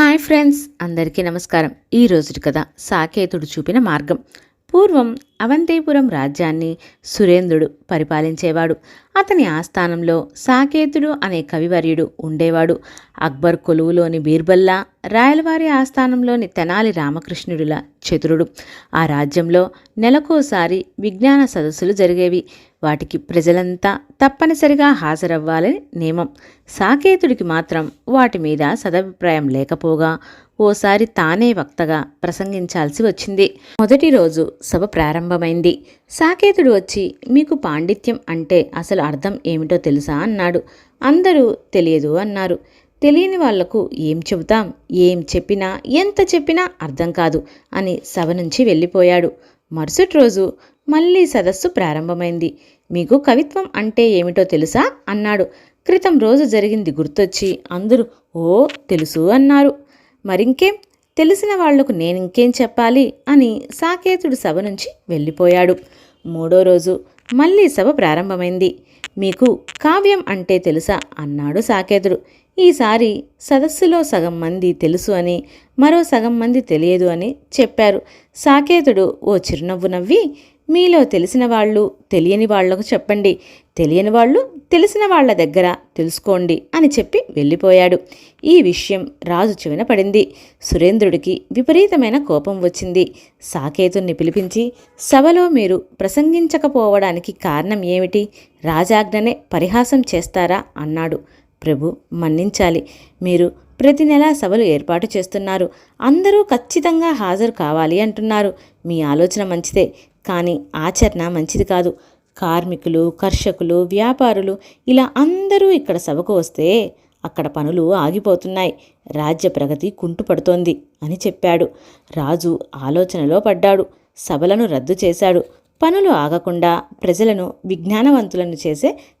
Hi friends అందరికీ నమస్కారం. ఈ రోజుటి కథ సాకేతుడు చూపిన మార్గం. పూర్వం అవంతీపురం రాజ్యాన్ని సురేంద్రుడు పరిపాలించేవాడు. అతని ఆస్థానంలో సాకేతుడు అనే కవివర్యుడు ఉండేవాడు. అక్బర్ కొలువులోని బీర్బల్లా రాయలవారి ఆస్థానంలోని తెనాలి రామకృష్ణుడుల చతురుడు. ఆ రాజ్యంలో నెలకోసారి విజ్ఞాన సదస్సులు జరిగేవి. వాటికి ప్రజలంతా తప్పనిసరిగా హాజరవ్వాలని నియమం. సాకేతుడికి మాత్రం వాటి మీద సదభిప్రాయం లేకపోగా ఓసారి తానే వక్తగా ప్రసంగించాల్సి వచ్చింది. మొదటి రోజు సభ ప్రారంభం ప్రారంభమైంది. సాకేతుడు వచ్చి మీకు పాండిత్యం అంటే అసలు అర్థం ఏమిటో తెలుసా? అన్నాడు. అందరూ తెలియదు అన్నారు. తెలియని వాళ్ళకు ఏం చెబుతాం? ఏం చెప్పినా ఎంత చెప్పినా అర్థం కాదు అని సభ నుంచి వెళ్ళిపోయాడు. మరుసటి రోజు మళ్ళీ సదస్సు ప్రారంభమైంది. మీకు కవిత్వం అంటే ఏమిటో తెలుసా? అన్నాడు. క్రితం రోజు జరిగింది గుర్తొచ్చి అందరూ ఓ తెలుసు అన్నారు. మరింకేం? తెలిసిన వాళ్ళకు నేనింకేం చెప్పాలి అని సాకేతుడు సభ నుంచి వెళ్ళిపోయాడు. మూడో రోజు మళ్ళీ సభ ప్రారంభమైంది. మీకు కావ్యం అంటే తెలుసా? అన్నాడు సాకేతుడు. ఈసారి సదస్సులో సగం మంది తెలుసు అని మరో సగం మంది తెలియదు అని చెప్పారు. సాకేతుడు ఓ చిరునవ్వు నవ్వి మీలో తెలిసిన వాళ్ళు తెలియని వాళ్ళకు చెప్పండి. తెలియని వాళ్ళు తెలిసిన వాళ్ళ దగ్గర తెలుసుకోండి అని చెప్పి వెళ్ళిపోయాడు. ఈ విషయం రాజు చెవిన పడింది. సురేంద్రుడికి విపరీతమైన కోపం వచ్చింది. సాకేతుణ్ణి పిలిపించి సభలో మీరు ప్రసంగించకపోవడానికి కారణం ఏమిటి? రాజాజ్ఞనే పరిహాసం చేస్తారా? అన్నాడు. ప్రభు మన్నించాలి. మీరు ప్రతి నెలా సభలు ఏర్పాటు చేస్తున్నారు. అందరూ ఖచ్చితంగా హాజరు కావాలి అంటున్నారు. మీ ఆలోచన మంచిదే కానీ ఆచరణ మంచిది కాదు. కార్మికులు కర్షకులు వ్యాపారులు ఇలా అందరూ ఇక్కడ సభకు వస్తే అక్కడ పనులు ఆగిపోతున్నాయి. రాజ్య ప్రగతి కుంటుపడుతోంది అని చెప్పాడు. రాజు ఆలోచనలో పడ్డాడు. సభలను రద్దు చేశాడు. పనులు ఆగకుండా ప్రజలను విజ్ఞానవంతులను చేసే